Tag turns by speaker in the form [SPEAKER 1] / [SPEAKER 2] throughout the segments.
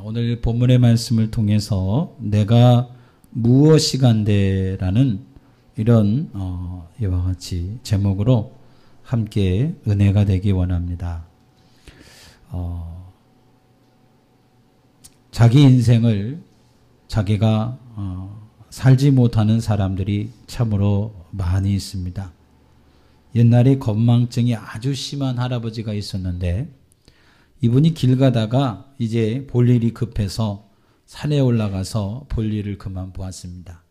[SPEAKER 1] 자, 오늘 본문의 말씀을 통해서 내가 무엇이간데라는 이런 어, 이와 같이 제목으로 함께 은혜가 되기 원합니다. 어, 자기 인생을 자기가 어, 살지 못하는 사람들이 참으로 많이 있습니다. 옛날에 건망증이 아주 심한 할아버지가 있었는데 이분이 길 가다가 이제 볼 일이 급해서 산에 올라가서 볼 일을 그만 보았습니다.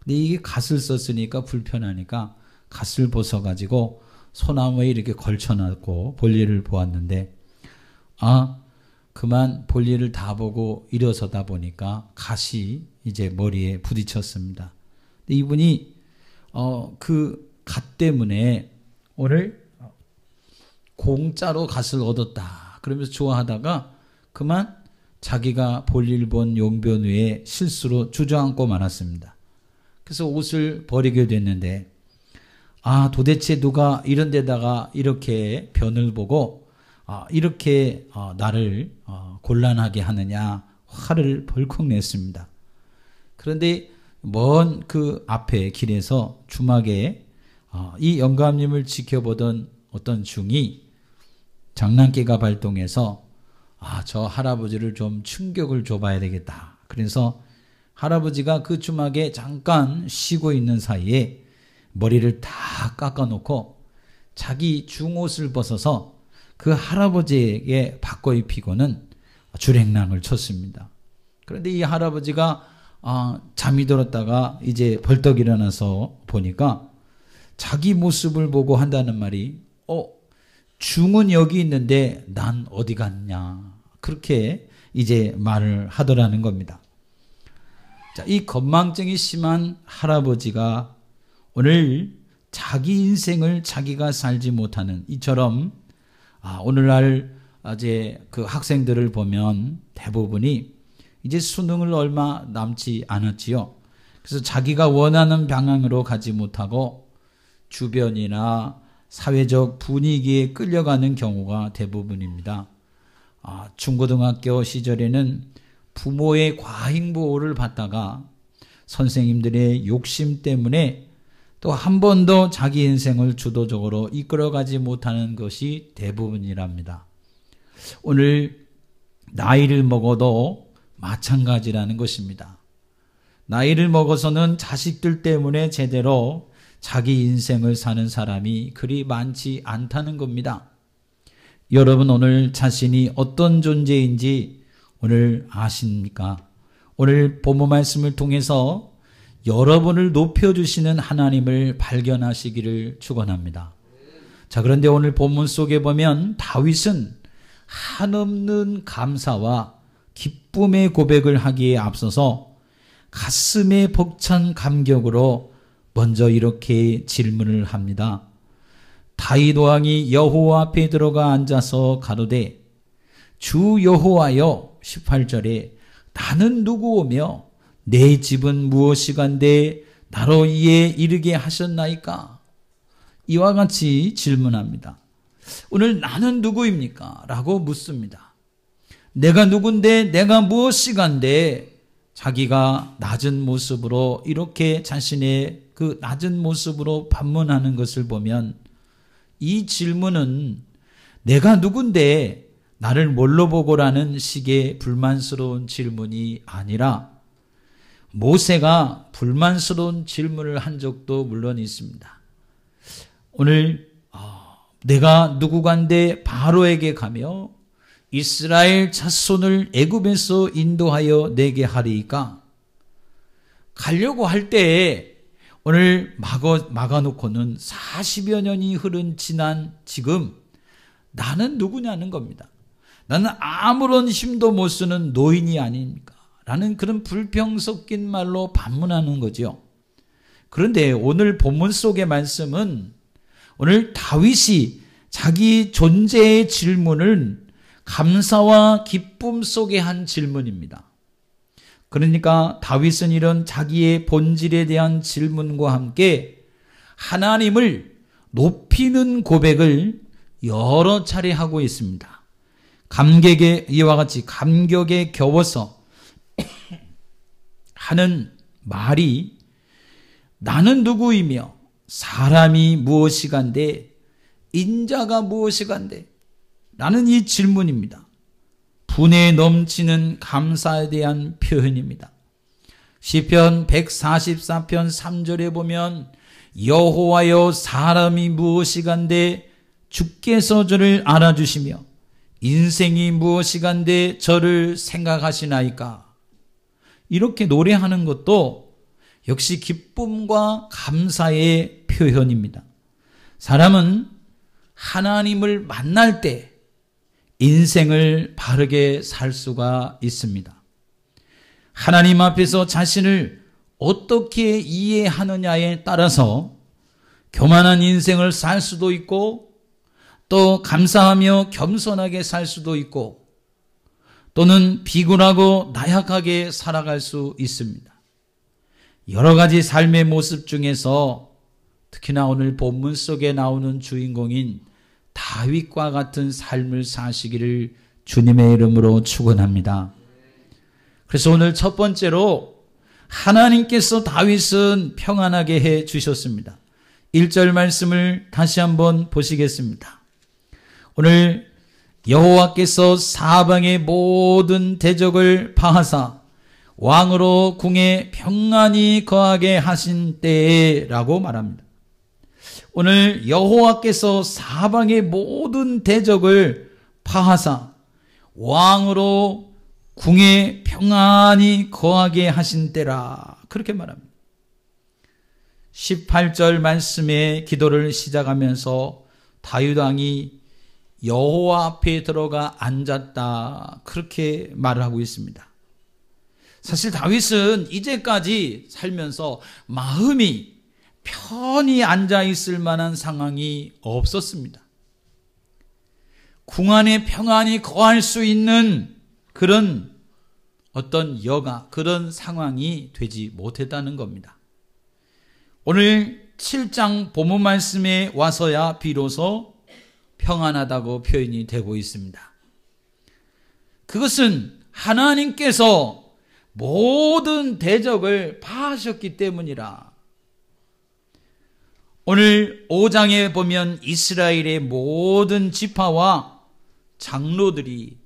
[SPEAKER 1] 근데 이게 갓을 썼으니까 불편하니까 갓을 벗어가지고 소나무에 이렇게 걸쳐놨고 볼 일을 보았는데 아 그만 볼 일을 다 보고 일어서다 보니까 갓이 이제 머리에 부딪혔습니다. 이분이 어, 그 갓 때문에 오늘 공짜로 갓을 얻었다. 그러면서 좋아하다가 그만 자기가 볼일 본 용변 위에 실수로 주저앉고 말았습니다. 그래서 옷을 버리게 됐는데 아 도대체 누가 이런 데다가 이렇게 변을 보고 아, 이렇게 어, 나를 어, 곤란하게 하느냐 화를 벌컥 냈습니다. 그런데 먼 그 앞에 길에서 주막에 어, 이 영감님을 지켜보던 어떤 중이 장난기가 발동해서 아, 저 할아버지를 좀 충격을 줘봐야 되겠다. 그래서 할아버지가 그 주막에 잠깐 쉬고 있는 사이에 머리를 다 깎아놓고 자기 중옷을 벗어서 그 할아버지에게 바꿔 입히고는 주랭랑을 쳤습니다. 그런데 이 할아버지가 아, 잠이 들었다가 이제 벌떡 일어나서 보니까 자기 모습을 보고 한다는 말이 어 중은 여기 있는데 난 어디 갔냐 그렇게 이제 말을 하더라는 겁니다. 자, 이 건망증이 심한 할아버지가 오늘 자기 인생을 자기가 살지 못하는 이처럼 아, 오늘날 이제 그 학생들을 보면 대부분이 이제 수능을 얼마 남지 않았지요. 그래서 자기가 원하는 방향으로 가지 못하고 주변이나 사회적 분위기에 끌려가는 경우가 대부분입니다. 아, 중고등학교 시절에는 부모의 과잉 보호를 받다가 선생님들의 욕심 때문에 또 한 번도 자기 인생을 주도적으로 이끌어가지 못하는 것이 대부분이랍니다. 오늘 나이를 먹어도 마찬가지라는 것입니다. 나이를 먹어서는 자식들 때문에 제대로 자기 인생을 사는 사람이 그리 많지 않다는 겁니다. 여러분 오늘 자신이 어떤 존재인지 오늘 아십니까? 오늘 본문 말씀을 통해서 여러분을 높여주시는 하나님을 발견하시기를 축원합니다. 자 그런데 오늘 본문 속에 보면 다윗은 한없는 감사와 기쁨의 고백을 하기에 앞서서 가슴에 벅찬 감격으로 먼저 이렇게 질문을 합니다. 다윗 왕이 여호와 앞에 들어가 앉아서 가로되 주 여호와여 18절에 나는 누구오며 내 집은 무엇이간데 나로 이에 이르게 하셨나이까? 이와 같이 질문합니다. 오늘 나는 누구입니까? 라고 묻습니다. 내가 누군데 내가 무엇이간데 자기가 낮은 모습으로 이렇게 자신의 그 낮은 모습으로 반문하는 것을 보면 이 질문은 내가 누군데 나를 뭘로 보고라는 식의 불만스러운 질문이 아니라 모세가 불만스러운 질문을 한 적도 물론 있습니다. 오늘 어, 내가 누구간데 바로에게 가며 이스라엘 자손을 애굽에서 인도하여 내게 하리까 가려고 할 때 오늘 막아, 막아놓고는 40여 년이 흐른 지난 지금 나는 누구냐는 겁니다. 나는 아무런 힘도 못 쓰는 노인이 아닙니까? 라는 그런 불평 섞인 말로 반문하는 거죠. 그런데 오늘 본문 속의 말씀은 오늘 다윗이 자기 존재의 질문을 감사와 기쁨 속에 한 질문입니다. 그러니까 다윗은 이런 자기의 본질에 대한 질문과 함께 하나님을 높이는 고백을 여러 차례 하고 있습니다. 감격에 이와 같이 감격에 겨워서 하는 말이 나는 누구이며 사람이 무엇이간데 인자가 무엇이간데 라는 이 질문입니다. 분에 넘치는 감사에 대한 표현입니다. 시편 144편 3절에 보면 여호와여 사람이 무엇이간데 주께서 저를 알아주시며 인생이 무엇이간데 저를 생각하시나이까 이렇게 노래하는 것도 역시 기쁨과 감사의 표현입니다. 사람은 하나님을 만날 때 인생을 바르게 살 수가 있습니다. 하나님 앞에서 자신을 어떻게 이해하느냐에 따라서 교만한 인생을 살 수도 있고 또 감사하며 겸손하게 살 수도 있고 또는 비굴하고 나약하게 살아갈 수 있습니다. 여러 가지 삶의 모습 중에서 특히나 오늘 본문 속에 나오는 주인공인 다윗과 같은 삶을 사시기를 주님의 이름으로 축원합니다. 그래서 오늘 첫 번째로 하나님께서 다윗은 평안하게 해 주셨습니다. 1절 말씀을 다시 한번 보시겠습니다. 오늘 여호와께서 사방의 모든 대적을 파하사 왕으로 궁에 평안히 거하게 하신 때라고 말합니다. 오늘 여호와께서 사방의 모든 대적을 파하사 왕으로 궁에 평안히 거하게 하신 때라. 그렇게 말합니다. 18절 말씀의 기도를 시작하면서 다윗 왕이 여호와 앞에 들어가 앉았다. 그렇게 말을 하고 있습니다. 사실 다윗은 이제까지 살면서 마음이 편히 앉아 있을 만한 상황이 없었습니다. 궁 안에 평안히 거할 수 있는 그런 어떤 여가, 그런 상황이 되지 못했다는 겁니다. 오늘 7장 본문 말씀에 와서야 비로소 평안하다고 표현이 되고 있습니다. 그것은 하나님께서 모든 대적을 파하셨기 때문이라. 오늘 5장에 보면 이스라엘의 모든 지파와 장로들이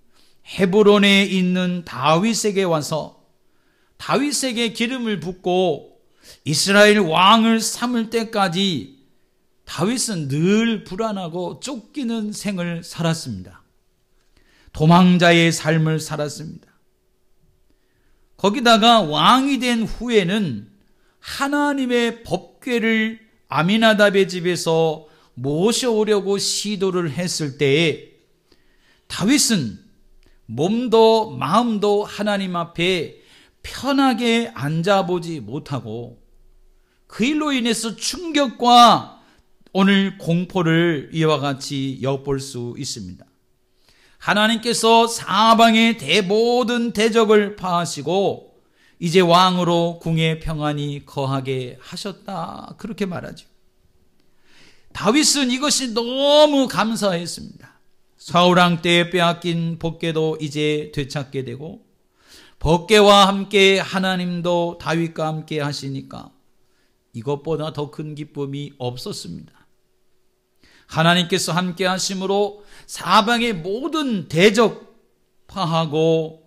[SPEAKER 1] 헤브론에 있는 다윗에게 와서 다윗에게 기름을 붓고 이스라엘 왕을 삼을 때까지 다윗은 늘 불안하고 쫓기는 생을 살았습니다. 도망자의 삶을 살았습니다. 거기다가 왕이 된 후에는 하나님의 법궤를 아미나답의 집에서 모셔오려고 시도를 했을 때에 다윗은 몸도 마음도 하나님 앞에 편하게 앉아보지 못하고 그 일로 인해서 충격과 오늘 공포를 이와 같이 엿볼 수 있습니다. 하나님께서 사방의 대모든 대적을 파하시고 이제 왕으로 궁에 평안히 거하게 하셨다. 그렇게 말하죠. 다윗은 이것이 너무 감사했습니다. 사울왕 때 빼앗긴 법궤도 이제 되찾게 되고 법궤와 함께 하나님도 다윗과 함께 하시니까 이것보다 더 큰 기쁨이 없었습니다. 하나님께서 함께 하심으로 사방의 모든 대적 파하고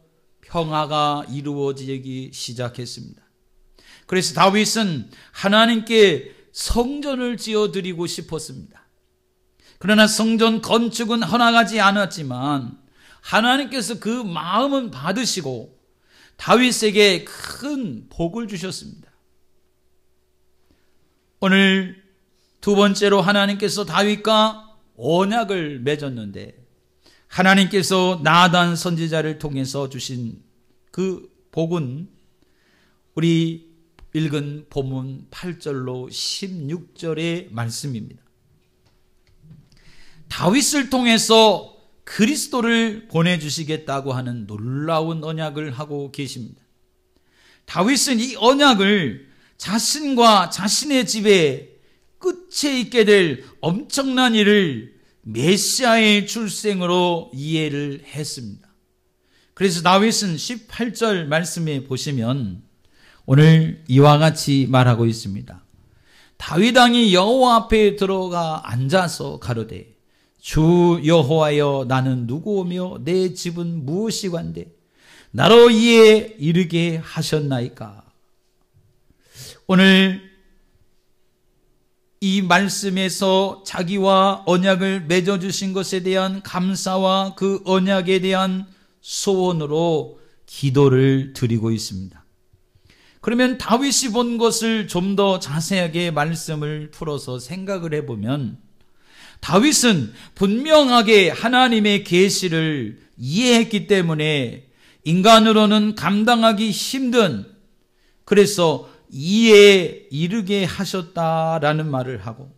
[SPEAKER 1] 평화가 이루어지기 시작했습니다. 그래서 다윗은 하나님께 성전을 지어 드리고 싶었습니다. 그러나 성전 건축은 허락하지 않았지만 하나님께서 그 마음은 받으시고 다윗에게 큰 복을 주셨습니다. 오늘 두 번째로 하나님께서 다윗과 언약을 맺었는데 하나님께서 나단 선지자를 통해서 주신 그 복은 우리 읽은 본문 8절로 16절의 말씀입니다. 다윗을 통해서 그리스도를 보내주시겠다고 하는 놀라운 언약을 하고 계십니다. 다윗은 이 언약을 자신과 자신의 집에 끝에 있게 될 엄청난 일을 메시아의 출생으로 이해를 했습니다. 그래서 다윗은 18절 말씀에 보시면 오늘 이와 같이 말하고 있습니다. 다윗 왕이 여호와 앞에 들어가 앉아서 가로되 주 여호와여 나는 누구오며 내 집은 무엇이관데 나로 이에 이르게 하셨나이까 오늘 이 말씀에서 자기와 언약을 맺어 주신 것에 대한 감사와 그 언약에 대한 소원으로 기도를 드리고 있습니다. 그러면 다윗이 본 것을 좀 더 자세하게 말씀을 풀어서 생각을 해보면 다윗은 분명하게 하나님의 계시를 이해했기 때문에 인간으로는 감당하기 힘든 그래서 이에 이르게 하셨다라는 말을 하고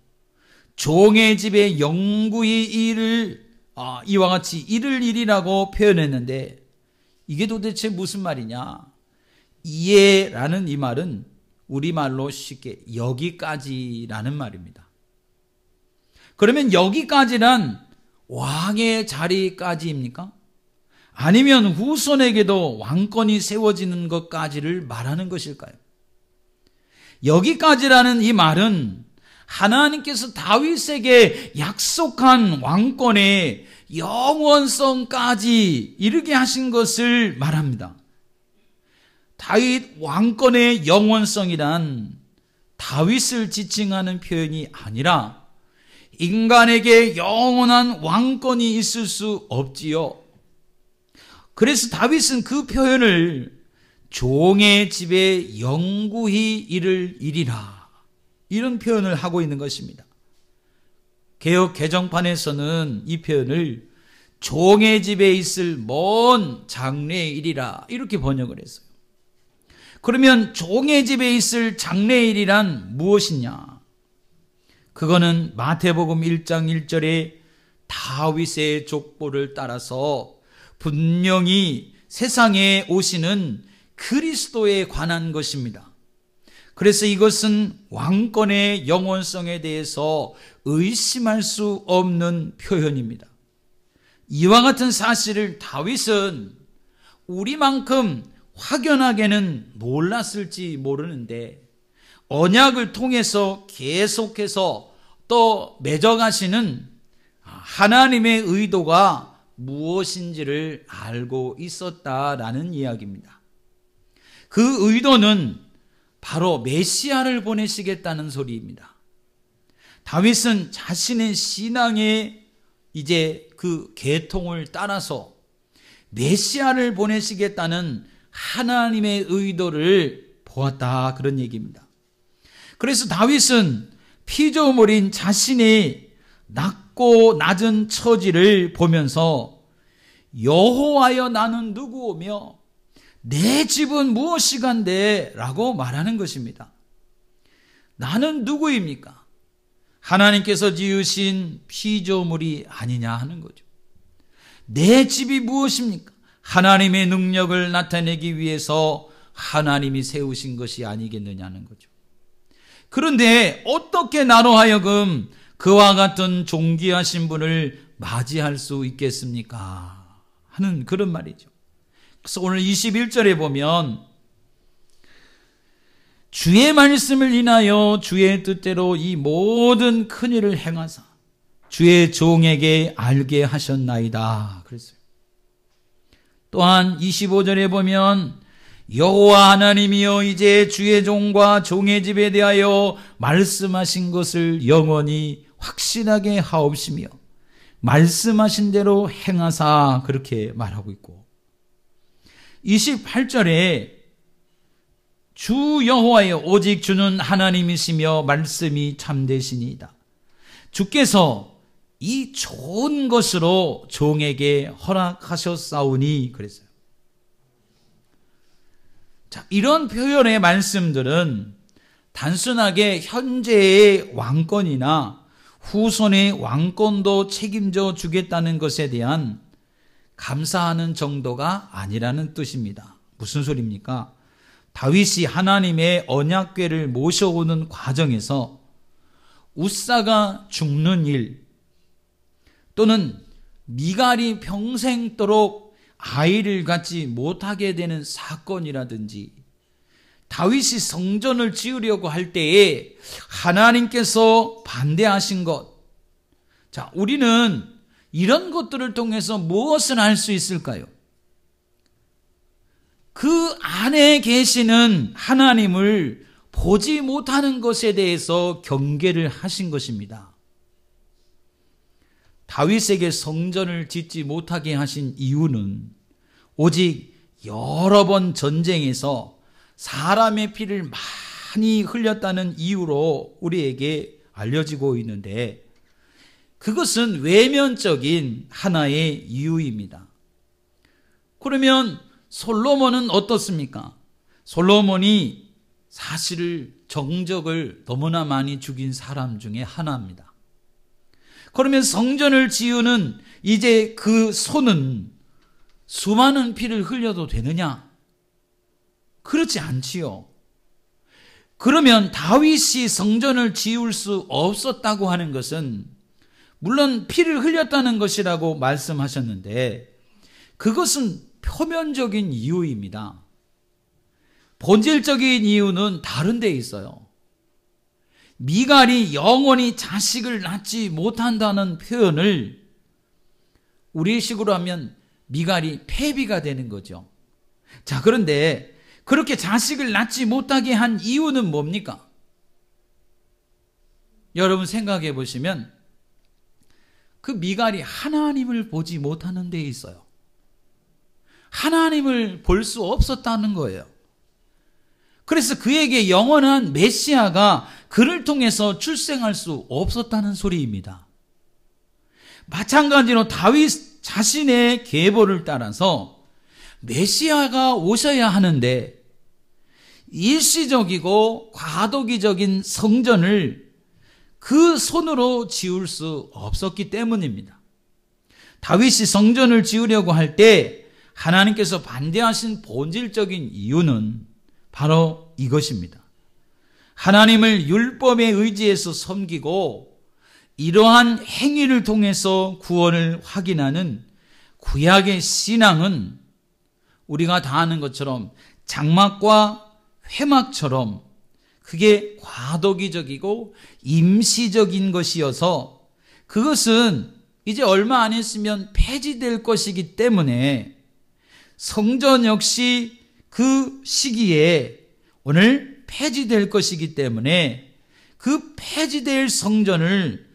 [SPEAKER 1] 종의 집에 영구히 일을 아, 이와 같이 이를 일이라고 표현했는데 이게 도대체 무슨 말이냐? 이해라는 이 말은 우리말로 쉽게 여기까지라는 말입니다. 그러면 여기까지란 왕의 자리까지입니까? 아니면 후손에게도 왕권이 세워지는 것까지를 말하는 것일까요? 여기까지라는 이 말은 하나님께서 다윗에게 약속한 왕권의 영원성까지 이르게 하신 것을 말합니다. 다윗 왕권의 영원성이란 다윗을 지칭하는 표현이 아니라 인간에게 영원한 왕권이 있을 수 없지요. 그래서 다윗은 그 표현을 종의 집에 영구히 이를 일이라 이런 표현을 하고 있는 것입니다. 개혁 개정판에서는 이 표현을 종의 집에 있을 먼 장래의 일이라 이렇게 번역을 했어요. 그러면 종의 집에 있을 장래의 일이란 무엇이냐? 그거는 마태복음 1장 1절에 다윗의 족보를 따라서 분명히 세상에 오시는 그리스도에 관한 것입니다. 그래서 이것은 왕권의 영원성에 대해서 의심할 수 없는 표현입니다. 이와 같은 사실을 다윗은 우리만큼 확연하게는 몰랐을지 모르는데 언약을 통해서 계속해서 또 맺어가시는 하나님의 의도가 무엇인지를 알고 있었다라는 이야기입니다. 그 의도는 바로 메시아를 보내시겠다는 소리입니다. 다윗은 자신의 신앙의 이제 그 계통을 따라서 메시아를 보내시겠다는 하나님의 의도를 보았다 그런 얘기입니다. 그래서 다윗은 피조물인 자신의 낮고 낮은 처지를 보면서 여호와여 나는 누구오며 내 집은 무엇이간데? 라고 말하는 것입니다. 나는 누구입니까? 하나님께서 지으신 피조물이 아니냐 하는 거죠. 내 집이 무엇입니까? 하나님의 능력을 나타내기 위해서 하나님이 세우신 것이 아니겠느냐는 거죠. 그런데 어떻게 나로 하여금 그와 같은 존귀하신 분을 맞이할 수 있겠습니까? 하는 그런 말이죠. 그래서 오늘 21절에 보면 주의 말씀을 인하여 주의 뜻대로 이 모든 큰 일을 행하사 주의 종에게 알게 하셨나이다. 그랬어요. 또한 25절에 보면 여호와 하나님이여 이제 주의 종과 종의 집에 대하여 말씀하신 것을 영원히 확신하게 하옵시며 말씀하신 대로 행하사 그렇게 말하고 있고 28절에 주 여호와여 오직 주는 하나님이시며 말씀이 참되시니이다. 주께서 이 좋은 것으로 종에게 허락하셨사오니 그랬어요. 자, 이런 표현의 말씀들은 단순하게 현재의 왕권이나 후손의 왕권도 책임져 주겠다는 것에 대한 감사하는 정도가 아니라는 뜻입니다. 무슨 소리입니까? 다윗이 하나님의 언약궤를 모셔오는 과정에서 우사가 죽는 일, 또는 미갈이 평생도록 아이를 갖지 못하게 되는 사건이라든지 다윗이 성전을 지으려고 할 때에 하나님께서 반대하신 것. 자, 우리는 이런 것들을 통해서 무엇을 할 수 있을까요? 그 안에 계시는 하나님을 보지 못하는 것에 대해서 경계를 하신 것입니다. 다윗에게 성전을 짓지 못하게 하신 이유는 오직 여러 번 전쟁에서 사람의 피를 많이 흘렸다는 이유로 우리에게 알려지고 있는데 그것은 외면적인 하나의 이유입니다. 그러면 솔로몬은 어떻습니까? 솔로몬이 사실을 정적을 너무나 많이 죽인 사람 중에 하나입니다. 그러면 성전을 지으는 이제 그 손은 수많은 피를 흘려도 되느냐? 그렇지 않지요. 그러면 다윗이 성전을 지을 수 없었다고 하는 것은 물론 피를 흘렸다는 것이라고 말씀하셨는데 그것은 표면적인 이유입니다. 본질적인 이유는 다른 데 있어요. 미갈이 영원히 자식을 낳지 못한다는 표현을 우리식으로 하면 미갈이 폐비가 되는 거죠. 자, 그런데 그렇게 자식을 낳지 못하게 한 이유는 뭡니까? 여러분 생각해 보시면 그 미갈이 하나님을 보지 못하는 데 있어요. 하나님을 볼 수 없었다는 거예요. 그래서 그에게 영원한 메시아가 그를 통해서 출생할 수 없었다는 소리입니다. 마찬가지로 다윗 자신의 계보를 따라서 메시아가 오셔야 하는데 일시적이고 과도기적인 성전을 그 손으로 지을 수 없었기 때문입니다. 다윗이 성전을 지으려고 할 때 하나님께서 반대하신 본질적인 이유는 바로 이것입니다. 하나님을 율법에 의지해서 섬기고 이러한 행위를 통해서 구원을 확인하는 구약의 신앙은 우리가 다 아는 것처럼 장막과 회막처럼 그게 과도기적이고 임시적인 것이어서 그것은 이제 얼마 안 있으면 폐지될 것이기 때문에 성전 역시 그 시기에 오늘 폐지될 것이기 때문에 그 폐지될 성전을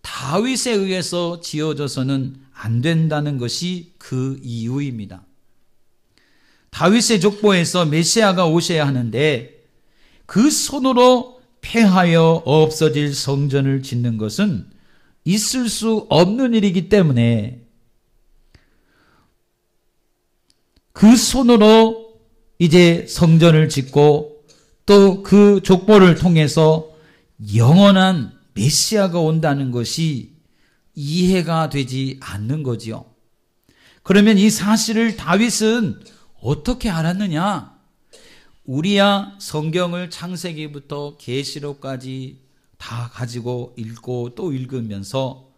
[SPEAKER 1] 다윗에 의해서 지어져서는 안 된다는 것이 그 이유입니다. 다윗의 족보에서 메시아가 오셔야 하는데 그 손으로 폐하여 없어질 성전을 짓는 것은 있을 수 없는 일이기 때문에 그 손으로 이제 성전을 짓고 또 그 족보를 통해서 영원한 메시아가 온다는 것이 이해가 되지 않는 거지요. 그러면 이 사실을 다윗은 어떻게 알았느냐? 우리야 성경을 창세기부터 계시록까지 다 가지고 읽고 또 읽으면서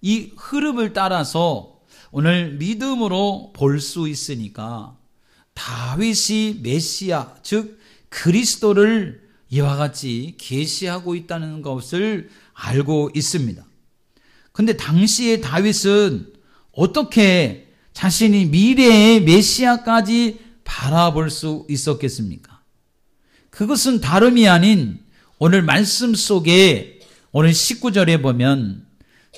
[SPEAKER 1] 이 흐름을 따라서 오늘 믿음으로 볼 수 있으니까 다윗이 메시아 즉 그리스도를 이와 같이 계시하고 있다는 것을 알고 있습니다. 근데 당시의 다윗은 어떻게 자신이 미래의 메시아까지 바라볼 수 있었겠습니까? 그것은 다름이 아닌 오늘 말씀 속에 오늘 19절에 보면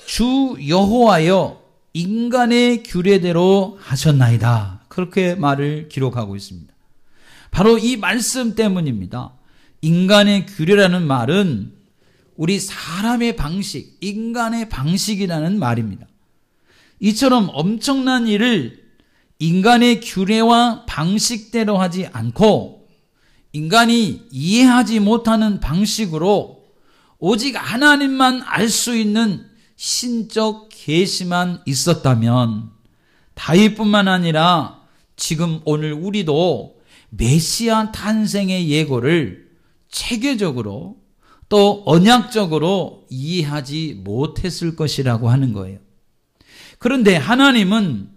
[SPEAKER 1] 주 여호와여 인간의 규례대로 하셨나이다. 그렇게 말을 기록하고 있습니다. 바로 이 말씀 때문입니다. 인간의 규례라는 말은 우리 사람의 방식, 인간의 방식이라는 말입니다. 이처럼 엄청난 일을 인간의 규례와 방식대로 하지 않고 인간이 이해하지 못하는 방식으로 오직 하나님만 알 수 있는 신적 계시만 있었다면 다윗뿐만 아니라 지금 오늘 우리도 메시아 탄생의 예고를 체계적으로 또 언약적으로 이해하지 못했을 것이라고 하는 거예요. 그런데 하나님은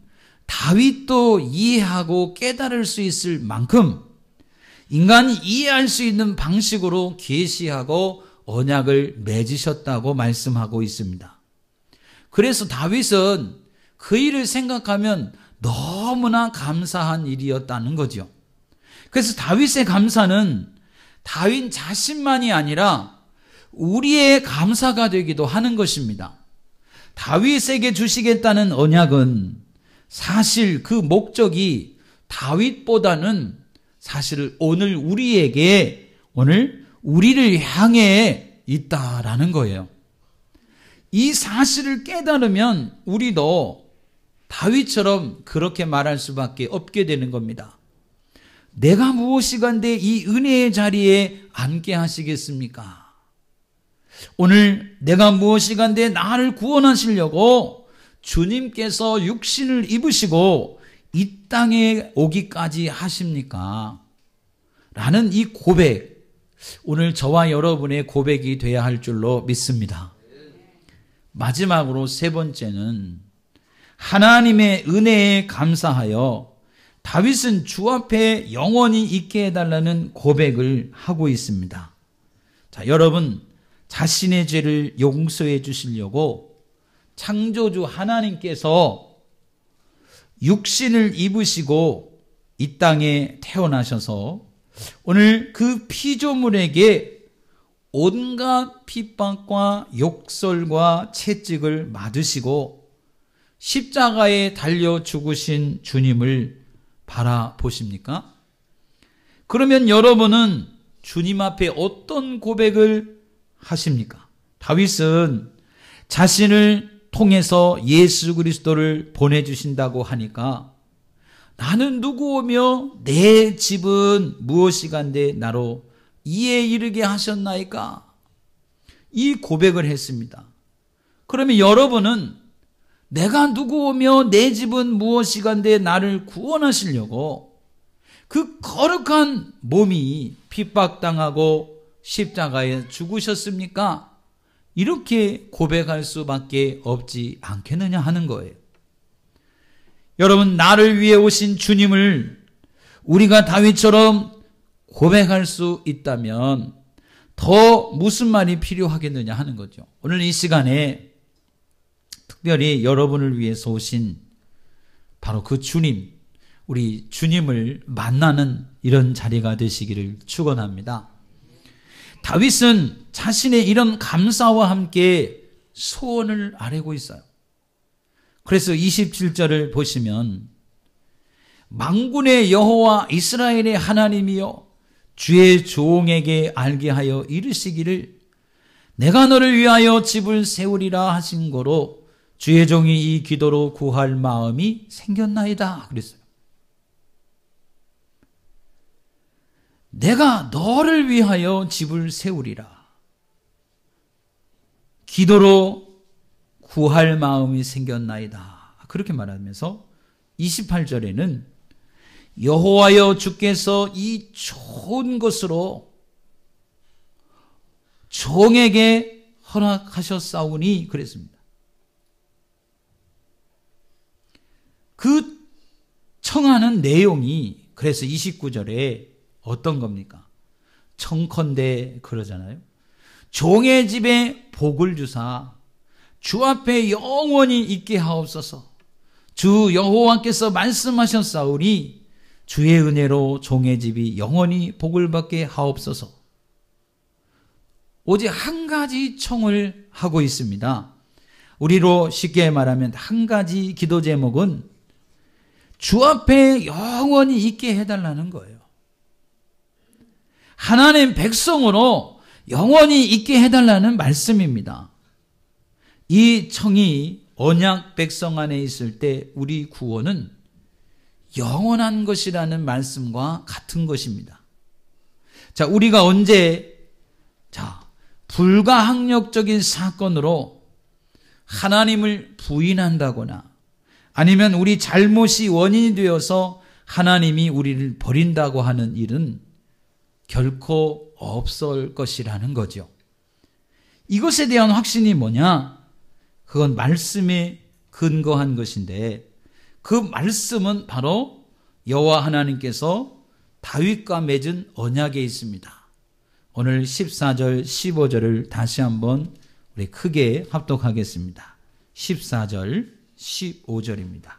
[SPEAKER 1] 다윗도 이해하고 깨달을 수 있을 만큼 인간이 이해할 수 있는 방식으로 계시하고 언약을 맺으셨다고 말씀하고 있습니다. 그래서 다윗은 그 일을 생각하면 너무나 감사한 일이었다는 거죠. 그래서 다윗의 감사는 다윗 자신만이 아니라 우리의 감사가 되기도 하는 것입니다. 다윗에게 주시겠다는 언약은 사실 그 목적이 다윗보다는 사실 오늘 우리에게 오늘 우리를 향해 있다라는 거예요. 이 사실을 깨달으면 우리도 다윗처럼 그렇게 말할 수밖에 없게 되는 겁니다. 내가 무엇이간데 이 은혜의 자리에 앉게 하시겠습니까? 오늘 내가 무엇이간데 나를 구원하시려고 주님께서 육신을 입으시고 이 땅에 오기까지 하십니까? 라는 이 고백, 오늘 저와 여러분의 고백이 돼야 할 줄로 믿습니다. 마지막으로 세 번째는 하나님의 은혜에 감사하여 다윗은 주 앞에 영원히 있게 해달라는 고백을 하고 있습니다. 자, 여러분, 자신의 죄를 용서해 주시려고 창조주 하나님께서 육신을 입으시고 이 땅에 태어나셔서 오늘 그 피조물에게 온갖 핍박과 욕설과 채찍을 맞으시고 십자가에 달려 죽으신 주님을 바라보십니까? 그러면 여러분은 주님 앞에 어떤 고백을 하십니까? 다윗은 자신을 통해서 예수 그리스도를 보내주신다고 하니까 나는 누구오며 내 집은 무엇이간데 나로 이에 이르게 하셨나이까? 이 고백을 했습니다. 그러면 여러분은 내가 누구오며 내 집은 무엇이간데 나를 구원하시려고 그 거룩한 몸이 핍박당하고 십자가에 죽으셨습니까? 이렇게 고백할 수밖에 없지 않겠느냐 하는 거예요. 여러분, 나를 위해 오신 주님을 우리가 다윗처럼 고백할 수 있다면 더 무슨 말이 필요하겠느냐 하는 거죠. 오늘 이 시간에 특별히 여러분을 위해서 오신 바로 그 주님, 우리 주님을 만나는 이런 자리가 되시기를 축원합니다. 다윗은 자신의 이런 감사와 함께 소원을 아뢰고 있어요. 그래서 27절을 보시면 망군의 여호와 이스라엘의 하나님이여 주의 종에게 알게 하여 이르시기를 내가 너를 위하여 집을 세우리라 하신 거로 주의 종이 이 기도로 구할 마음이 생겼나이다 그랬어요. 내가 너를 위하여 집을 세우리라. 기도로 구할 마음이 생겼나이다. 그렇게 말하면서 28절에는 여호와여 주께서 이 좋은 것으로 종에게 허락하셨사오니 그랬습니다. 그 청하는 내용이 그래서 29절에 어떤 겁니까? 청컨대 그러잖아요. 종의 집에 복을 주사 주 앞에 영원히 있게 하옵소서. 주 여호와께서 말씀하셨사오니 주의 은혜로 종의 집이 영원히 복을 받게 하옵소서. 오직 한 가지 청을 하고 있습니다. 우리로 쉽게 말하면 한 가지 기도 제목은 주 앞에 영원히 있게 해달라는 거예요. 하나님 백성으로 영원히 있게 해달라는 말씀입니다. 이 청이 언약 백성 안에 있을 때 우리 구원은 영원한 것이라는 말씀과 같은 것입니다. 자, 우리가 언제, 자, 불가항력적인 사건으로 하나님을 부인한다거나 아니면 우리 잘못이 원인이 되어서 하나님이 우리를 버린다고 하는 일은 결코 없을 것이라는 거죠. 이것에 대한 확신이 뭐냐? 그건 말씀의 근거한 것인데 그 말씀은 바로 여호와 하나님께서 다윗과 맺은 언약에 있습니다. 오늘 14절, 15절을 다시 한번 우리 크게 합독하겠습니다. 14절, 15절입니다.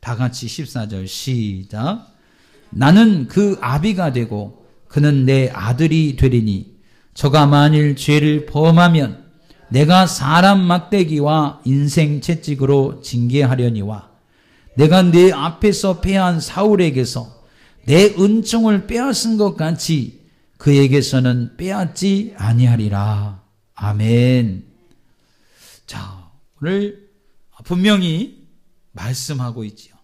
[SPEAKER 1] 다 같이 14절 시작. 나는 그 아비가 되고 그는 내 아들이 되리니 저가 만일 죄를 범하면 내가 사람 막대기와 인생 채찍으로 징계하려니와 내가 내 앞에서 패한 사울에게서 내 은총을 빼앗은 것 같이 그에게서는 빼앗지 아니하리라. 아멘. 자, 오늘 분명히 말씀하고 있지요.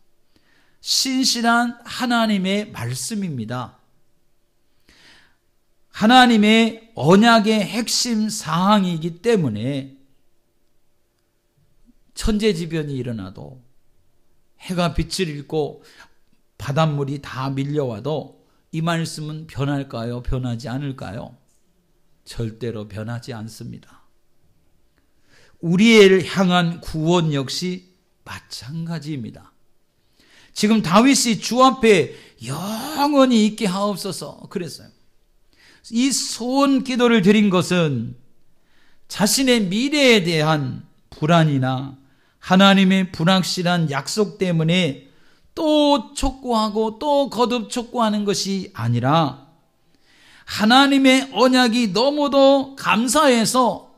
[SPEAKER 1] 신실한 하나님의 말씀입니다. 하나님의 언약의 핵심 사항이기 때문에 천재지변이 일어나도 해가 빛을 잃고 바닷물이 다 밀려와도 이 말씀은 변할까요? 변하지 않을까요? 절대로 변하지 않습니다. 우리를 향한 구원 역시 마찬가지입니다. 지금 다윗이 주 앞에 영원히 있게 하옵소서 그랬어요. 이 소원 기도를 드린 것은 자신의 미래에 대한 불안이나 하나님의 불확실한 약속 때문에 또 촉구하고 또 거듭 촉구하는 것이 아니라 하나님의 언약이 너무도 감사해서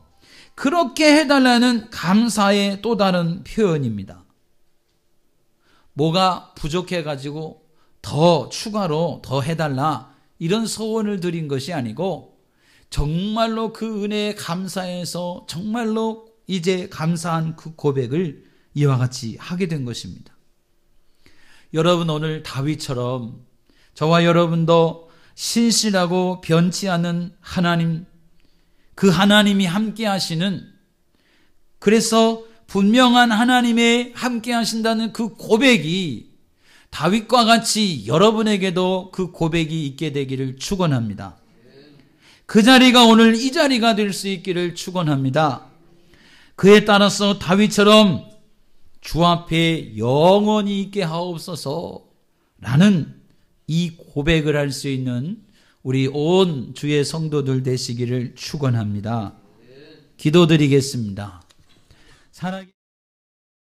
[SPEAKER 1] 그렇게 해달라는 감사의 또 다른 표현입니다. 뭐가 부족해가지고 더 추가로 더 해달라 이런 소원을 드린 것이 아니고 정말로 그 은혜에 감사해서 정말로 이제 감사한 그 고백을 이와 같이 하게 된 것입니다. 여러분 오늘 다윗처럼 저와 여러분도 신실하고 변치 않은 하나님, 그 하나님이 함께 하시는 그래서 분명한 하나님의 함께 하신다는 그 고백이 다윗과 같이 여러분에게도 그 고백이 있게 되기를 축원합니다. 그 자리가 오늘 이 자리가 될 수 있기를 축원합니다. 그에 따라서 다윗처럼 주 앞에 영원히 있게 하옵소서 라는 이 고백을 할 수 있는 우리 온 주의 성도들 되시기를 축원합니다. 기도드리겠습니다. 살아